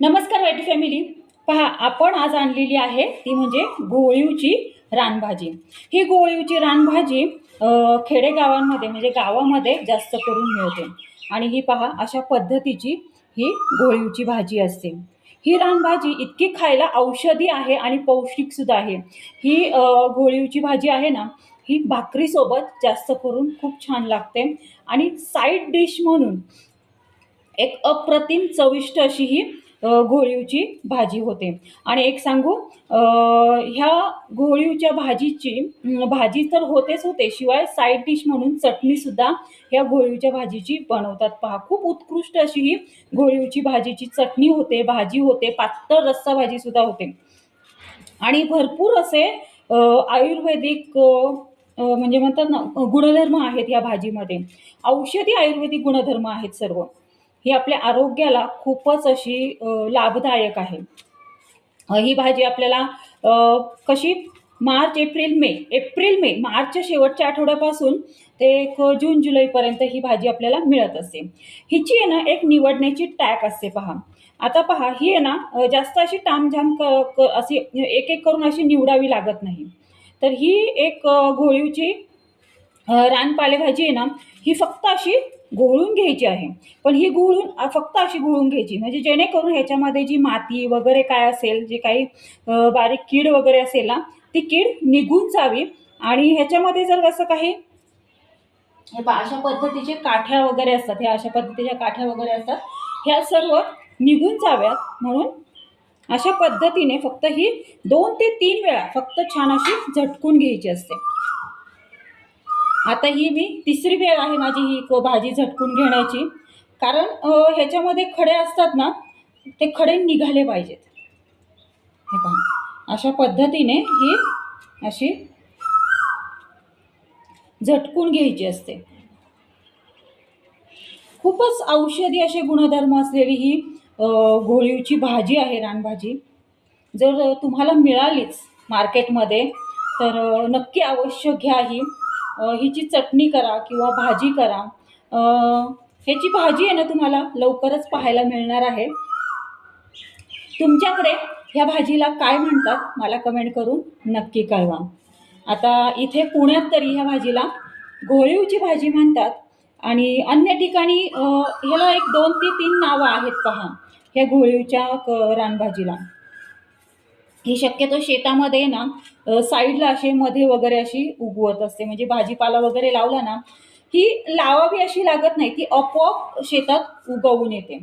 नमस्कार YT family. पहा आपण आज आणलेली आहे ती म्हणजे गोळीवची रानभाजी. ही गोळीवची रानभाजी खेडेगावांमध्ये म्हणजे गावामध्ये जास्त करून मिळते. आणि ही पहा अशा पद्धतीची ही गोळीवची भाजी असते. ही रानभाजी इतकी खायला औषधी आहे आणि पौष्टिकसुद्धा आहे. ही गोळीवची भाजी आहे ना ही भाकरीसोबत जास्त करून खूप छान लागते. आणि साईड डिश म्हणून एक अप्रतिम चविष्ट अशी ही घोळीवची भाजी होते. आणि एक सांगू ह्या घोळीवच्या भाजीची भाजी तर होतेच होते शिवाय साईड डिश म्हणून चटणीसुद्धा ह्या घोळीवच्या भाजीची बनवतात. पहा खूप उत्कृष्ट अशी ही घोळीवची भाजीची चटणी होते भाजी होते पातळ रस्सा भाजीसुद्धा होते. आणि भरपूर असे आयुर्वेदिक म्हणजे म्हणतात ना गुणधर्म आहेत या भाजीमध्ये. औषधी आयुर्वेदिक गुणधर्म आहेत सर्व. ही आपल्या आरोग्याला खूपच अशी लाभदायक आहे. ही भाजी आपल्याला कशी March April May April May मार्चच्या शेवटच्या आठवड्यापासून ते एक जून जुलैपर्यंत ही भाजी आपल्याला मिळत असते. हिची आहे ना एक निवडण्याची टॅक असते पहा. आता पहा ही आहे ना जास्त अशी टामझाम क क अशी एक एक करून अशी निवडावी लागत नाही. तर ही एक घोळीची घोळीवची रान रानपालेभाजी आहे ना ही फक्त अशी घोळून घ्यायची आहे. पण ही घोळून फक्त अशी घोळून घ्यायची. म्हणजे जेणेकरून ह्याच्यामध्ये जी माती वगैरे काय असेल जे काही बारीक कीड वगैरे असेल ना ती कीड निघून जावी. आणि ह्याच्यामध्ये जर असं काही हे अशा पद्धतीचे काठ्या वगैरे असतात ह्या अशा पद्धतीच्या काठ्या वगैरे असतात ह्या सर्व निघून जाव्यात. म्हणून अशा पद्धतीने फक्त ही दोन ते तीन वेळा फक्त छान अशी झटकून घ्यायची असते. आता ही मी तिसरी वेळ आहे माझी ही को भाजी झटकून घेण्याची. कारण ह्याच्यामध्ये खडे असतात ना ते खडे निघाले पाहिजेत. हे पहा. अशा पद्धतीने ही अशी झटकून घ्यायची असते. खूपच औषधी असे गुणधर्म असलेली ही घोळीवची भाजी आहे रानभाजी. जर तुम्हाला मिळालीच मार्केटमध्ये तर नक्की अवश्य घ्या ही. हिची चटणी करा किंवा भाजी करा ह्याची भाजी आहे ना तुम्हाला लवकरच पाहायला मिळणार आहे. तुमच्याकडे ह्या भाजीला काय म्हणतात मला कमेंट करून नक्की कळवा. आता इथे पुण्यात तरी ह्या भाजीला घोळीवची भाजी म्हणतात आणि अन्य ठिकाणी ह्याला एक दोन ते तीन नावं आहेत पहा ह्या घोळीवच्या क रानभाजीला. ही शक्यतो शेतामध्ये ना साईडला असे मध्ये वगैरे अशी उगवत असते. म्हणजे भाजीपाला वगैरे लावला ना ही लावावी अशी लागत नाही ती आपोआप शेतात उगवून येते.